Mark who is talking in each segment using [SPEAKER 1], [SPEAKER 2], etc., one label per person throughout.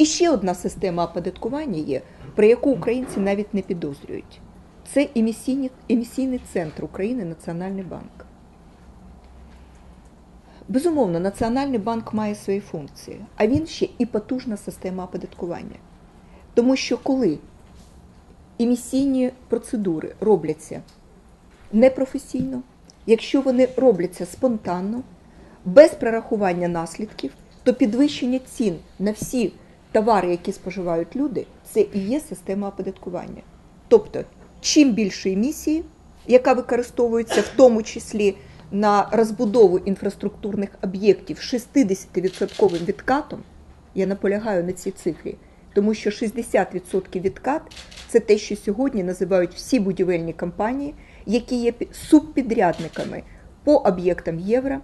[SPEAKER 1] І ще одна система оподаткування є, про яку українці навіть не підозрюють. Це емісійний, емісійний центр України Національний банк. Безумовно, Національний банк має свої функції, а він ще і потужна система оподаткування. Тому що коли емісійні процедури робляться непрофесійно, якщо вони робляться спонтанно, без прорахування наслідків, то підвищення цін на всі товари, які споживають люди, це і є система оподаткування. Тобто, чим більше емісії, яка використовується в тому числі на розбудову інфраструктурних об'єктів 60% відкатом, я наполягаю на цій цифрі, тому що 60% відкат це те, що сьогодні називають всі будівельні компанії, які є субпідрядниками по об'єктам євро,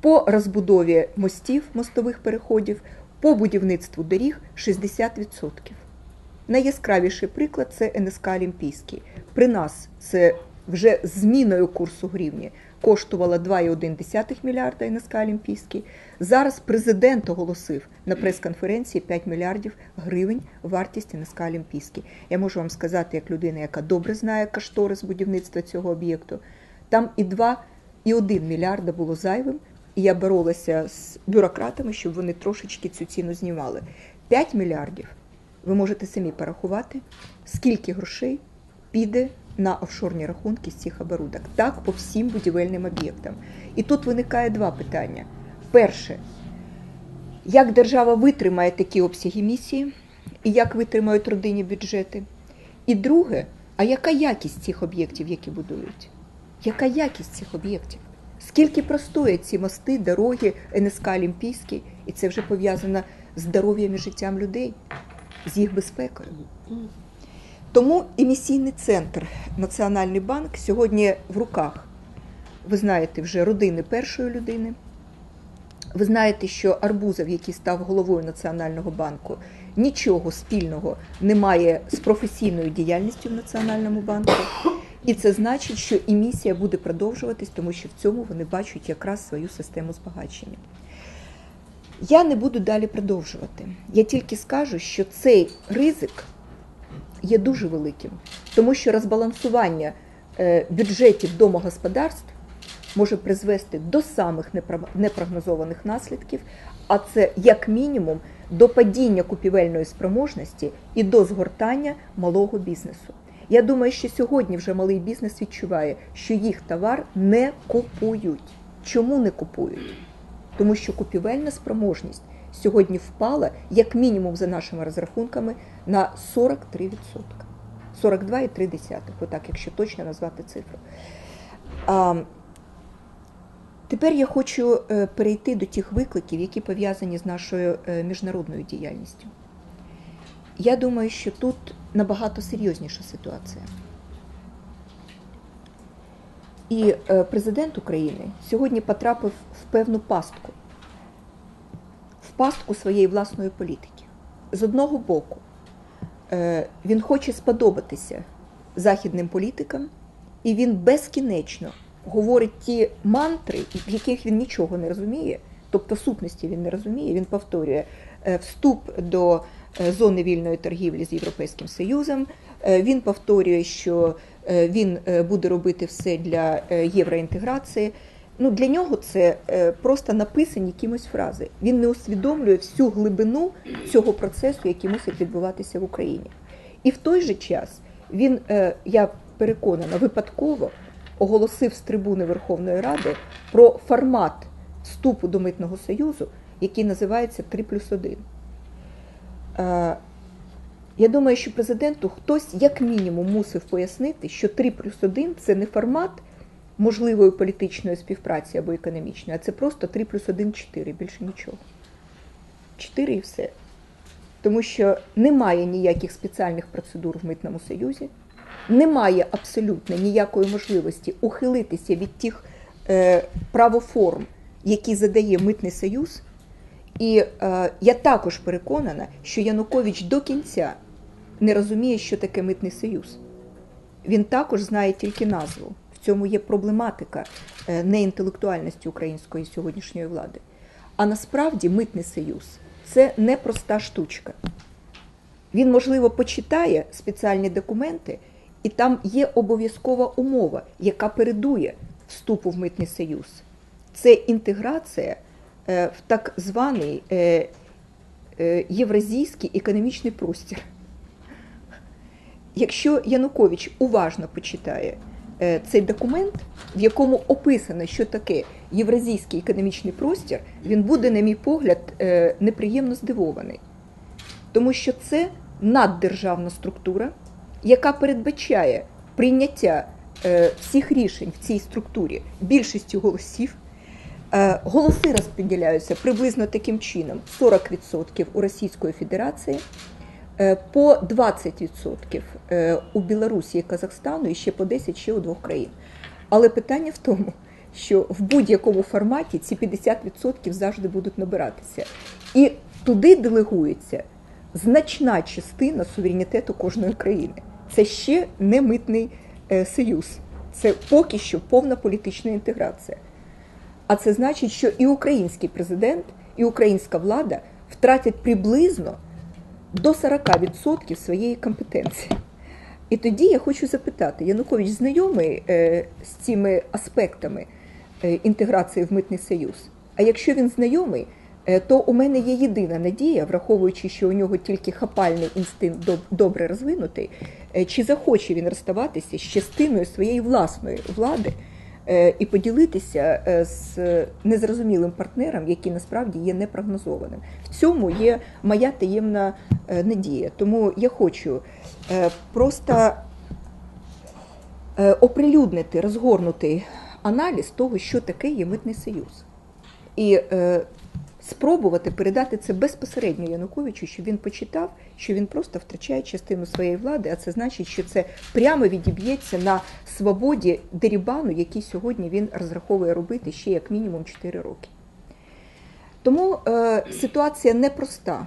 [SPEAKER 1] по розбудові мостів, мостових переходів, по будівництву доріг 60%. Найяскравіший приклад це НСК Олімпійський. При нас це вже зміною курсу гривні коштувала 2,1 мільярда НСК Олімпійський. Зараз президент оголосив на прес-конференції 5 мільярдів гривень вартість НСК Олімпійський. Я можу вам сказати, як людина, яка добре знає кошторис будівництва цього об'єкту, там і 2, і 1 мільярда було зайвим. І я боролася з бюрократами, щоб вони трошечки цю ціну знімали. 5 мільярдів. Ви можете самі порахувати, скільки грошей піде на офшорні рахунки з цих оборудок. Так, по всім будівельним об'єктам. І тут виникає два питання. Перше, як держава витримає такі обсяги місії, і як витримають родинні бюджети? І друге, а яка якість цих об'єктів, які будують? Яка якість цих об'єктів? Скільки простоять ці мости, дороги, НСК Олімпійський, і це вже пов'язано з здоров'ям і життям людей, з їх безпекою. Тому емісійний центр Національний банк сьогодні в руках, ви знаєте, вже родини першої людини. Ви знаєте, що Арбузов, який став головою Національного банку, нічого спільного не має з професійною діяльністю в Національному банку. І це значить, що емісія буде продовжуватись, тому що в цьому вони бачать якраз свою систему збагачення. Я не буду далі продовжувати. Я тільки скажу, що цей ризик є дуже великим, тому що розбалансування бюджетів домогосподарств може призвести до самих непрогнозованих наслідків, а це як мінімум до падіння купівельної спроможності і до згортання малого бізнесу. Я думаю, що сьогодні вже малий бізнес відчуває, що їх товар не купують. Чому не купують? Тому що купівельна спроможність сьогодні впала, як мінімум, за нашими розрахунками, на 43%. 42,3%, отак, якщо точно назвати цифру. А, Тепер я хочу перейти до тих викликів, які пов'язані з нашою міжнародною діяльністю. Я думаю, що тут набагато серйозніша ситуація. І президент України сьогодні потрапив в певну пастку, в пастку своєї власної політики. З одного боку, він хоче сподобатися західним політикам, і він безкінечно говорить ті мантри, в яких він нічого не розуміє, тобто сутності він не розуміє, він повторює вступ до зони вільної торгівлі з Європейським Союзом. Він повторює, що він буде робити все для євроінтеграції. Ну, Для нього це просто написані кимось фрази. Він не усвідомлює всю глибину цього процесу, який мусить відбуватися в Україні. І в той же час він, я переконана, випадково оголосив з трибуни Верховної Ради про формат вступу до Митного Союзу, який називається 3 плюс 1. Я думаю, що президенту хтось, як мінімум, мусив пояснити, що 3 плюс 1 це не формат можливої політичної співпраці або економічної, а це просто 3 плюс 1 – 4, більше нічого. 4 і все. Тому що немає ніяких спеціальних процедур в Митному Союзі, немає абсолютно ніякої можливості ухилитися від тих е, правоформ, які задає Митний Союз. І е, я також переконана, що Янукович до кінця не розуміє, що таке Митний Союз. Він також знає тільки назву. В цьому є проблематика е, неінтелектуальності української сьогоднішньої влади. А насправді Митний Союз це непроста штучка. Він, можливо, почитає спеціальні документи, і там є обов'язкова умова, яка передує вступу в митний союз. Це інтеграція в так званий е, е, євразійський економічний простір. Якщо Янукович уважно почитає е, цей документ, в якому описано, що таке євразійський економічний простір, він буде, на мій погляд, е, неприємно здивований. Тому що це наддержавна структура, яка передбачає прийняття е, всіх рішень в цій структурі більшістю голосів. Е, Голоси розподіляються приблизно таким чином: 40% у Російської Федерації, е, по 20% е, у Білорусі і Казахстану, і ще по 10% ще у двох країн. Але питання в тому, що в будь-якому форматі ці 50% завжди будуть набиратися. І туди делегується значна частина суверенітету кожної країни. Це ще не митний союз, це поки що повна політична інтеграція. А це значить, що і український президент, і українська влада втратять приблизно до 40% своєї компетенції. І тоді я хочу запитати: Янукович знайомий е, з цими аспектами е, інтеграції в митний союз? А якщо він знайомий, е, то у мене є єдина надія, враховуючи, що у нього тільки хапальний інстинкт добре розвинутий, чи захоче він розставатися з частиною своєї власної влади і поділитися е, з незрозумілим партнером, який насправді є непрогнозованим. В цьому є моя таємна е, надія. Тому я хочу е, просто е, оприлюднити, розгорнути аналіз того, що таке є митний союз. І е, спробувати передати це безпосередньо Януковичу, щоб він почитав, що він просто втрачає частину своєї влади, а це значить, що це прямо відіб'ється на свободі дерібану, який сьогодні він розраховує робити ще як мінімум 4 роки. Тому е, ситуація непроста,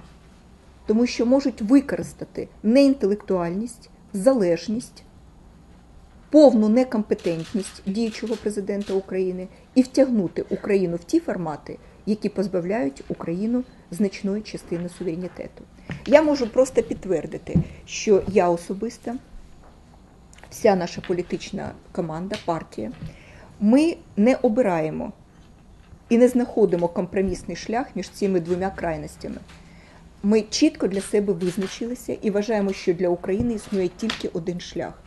[SPEAKER 1] тому що можуть використати неінтелектуальність, залежність, повну некомпетентність діючого президента України і втягнути Україну в ті формати, які позбавляють Україну значної частини суверенітету. Я можу просто підтвердити, що я особисто, вся наша політична команда, партія, ми не обираємо і не знаходимо компромісний шлях між цими двома крайностями. Ми чітко для себе визначилися і вважаємо, що для України існує тільки один шлях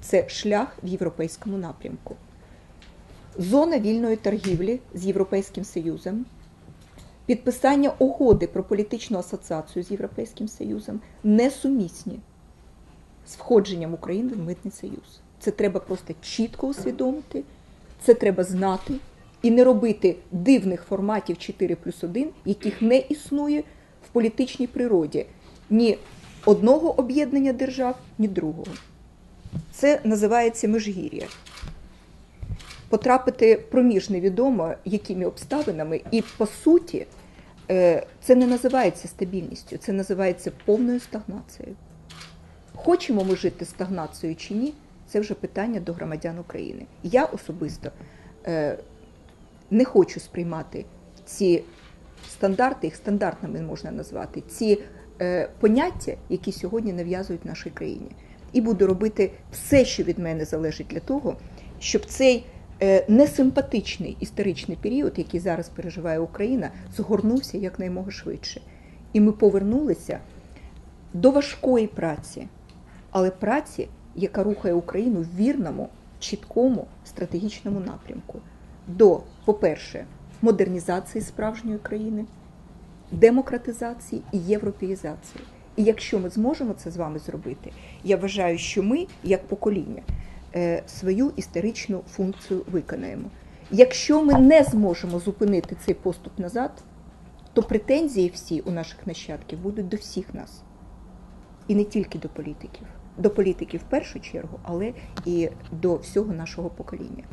[SPEAKER 1] це шлях в європейському напрямку. Зона вільної торгівлі з Європейським Союзом, підписання угоди про політичну асоціацію з Європейським Союзом несумісні з входженням України в Митний Союз. Це треба просто чітко усвідомити, це треба знати і не робити дивних форматів 4 плюс 1, яких не існує в політичній природі ні одного об'єднання держав, ні другого. Це називається межгір'я. Потрапити проміж невідомо якими обставинами, і по суті, е, це не називається стабільністю, це називається повною стагнацією. Хочемо ми жити стагнацією чи ні, це вже питання до громадян України. Я особисто е, не хочу сприймати ці стандарти, їх стандартними можна назвати, ці е, поняття, які сьогодні нав'язують нашій країні. І буду робити все, що від мене залежить для того, щоб цей несимпатичний історичний період, який зараз переживає Україна, згорнувся якнаймога швидше. І ми повернулися до важкої праці, але праці, яка рухає Україну в вірному, чіткому стратегічному напрямку. До, по-перше, модернізації справжньої країни, демократизації і європеїзації. І якщо ми зможемо це з вами зробити, я вважаю, що ми, як покоління, е, свою історичну функцію виконаємо. Якщо ми не зможемо зупинити цей поступ назад, то претензії всі у наших нащадків будуть до всіх нас. І не тільки до політиків. До політиків в першу чергу, але і до всього нашого покоління.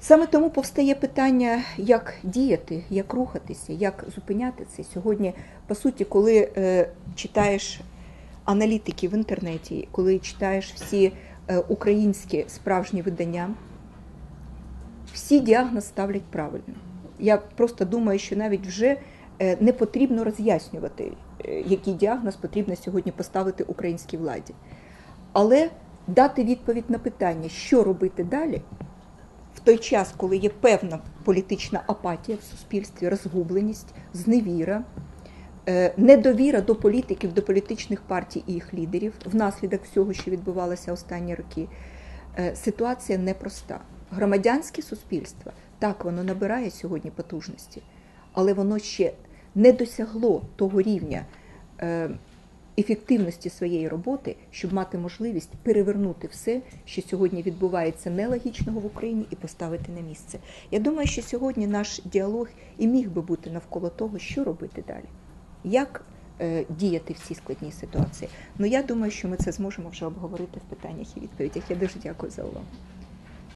[SPEAKER 1] Саме тому повстає питання, як діяти, як рухатися, як зупиняти це. Сьогодні, по суті, коли е, читаєш аналітики в інтернеті, коли читаєш всі е, українські справжні видання, всі діагноз ставлять правильно. Я просто думаю, що навіть вже е, не потрібно роз'яснювати, е, який діагноз потрібно сьогодні поставити українській владі. Але дати відповідь на питання, що робити далі, в той час, коли є певна політична апатія в суспільстві, розгубленість, зневіра, е, недовіра до політиків, до політичних партій і їх лідерів внаслідок всього, що відбувалося останні роки, е, ситуація непроста. Громадянське суспільство так воно набирає сьогодні потужності, але воно ще не досягло того рівня е, ефективності своєї роботи, щоб мати можливість перевернути все, що сьогодні відбувається нелогічного в Україні, і поставити на місце. Я думаю, що сьогодні наш діалог і міг би бути навколо того, що робити далі, як е, діяти в цій складній ситуації. Ну я думаю, що ми це зможемо вже обговорити в питаннях і відповідях. Я дуже дякую за увагу.